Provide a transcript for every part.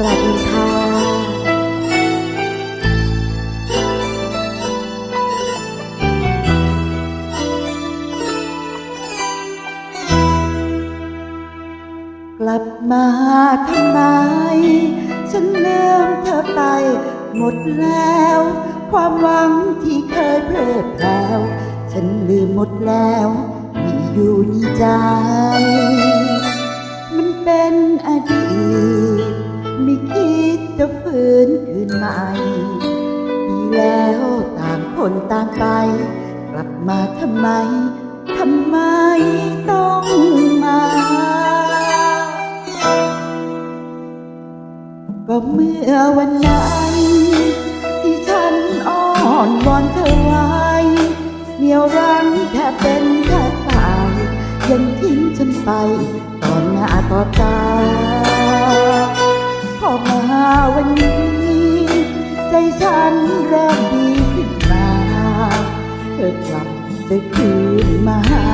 สวัสดีค่ะกลับมาทำไม ฉันลืมเธอไป หมดแล้ว ความหวังที่เคยเพลิดเพลวฉันลืมหมดแล้วมีอยู่ในใจ มันเป็นอดีต ฝืนคืนใหม่ดีแล้วต่างคนต่างไป กลับมาทำไม ทำไมต้องมาก็เมื่อวันนั้นที่ฉันอ้อนวอนเธอไว้เหนียวรั้งแทบเป็นแทบตายยังทิ้งฉันไป ต่อหน้าต่อตา ฉันเริ่มดีขึ้นมาเธอกลับเธอคืนมาหา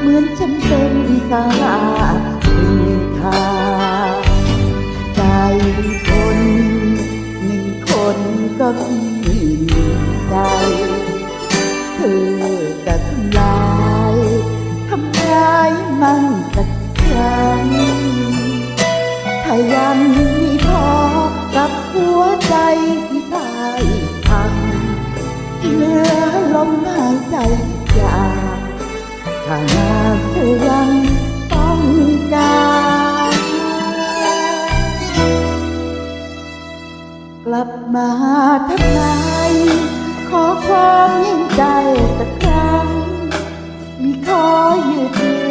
เหมือนฉันเป็นสาราเป็นทาใจคนหนึ่งคนก็มีใจ เธอจะทำลายทำร้ายมันสัก ที่พ่ายพังเหลือลมหายใจอยากถ้าหากเธอยังต้องการกลับมาทำไมขอความยิ่งใจสักครั้งมีขอยืดเยื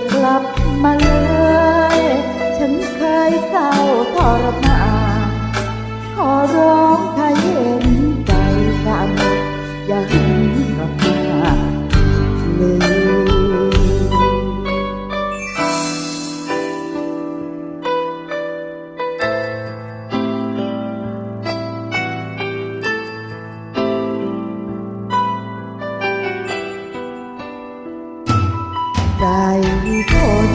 อย่ากลับมาเลย ฉันเคยเศร้าทรมานขอร้องถ้าเห็น คน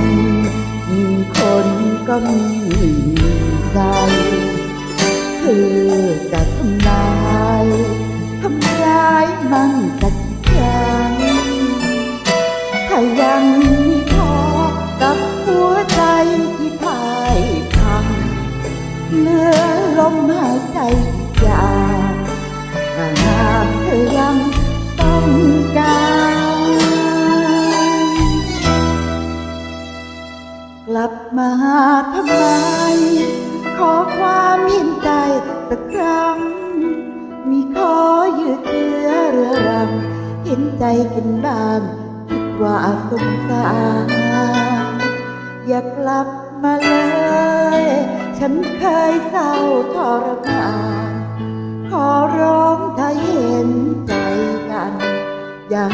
หนึ่งคนก็มีใจคือจะทำลายทำร้ายมันสักครั้งถ้ายังมีพอกับหัวใจที่พ่ายพังเหลือลมหายใจ กลับมาทำไมขอความเห็นใจสักครั้งมีขอยืดเยื้อเรื้อรังเห็นใจกันบ้างคิดว่าสงสารอย่ากลับมาเลย ฉันเคยเศร้าทรมานขอร้องถ้าเห็นใจกัน อย่า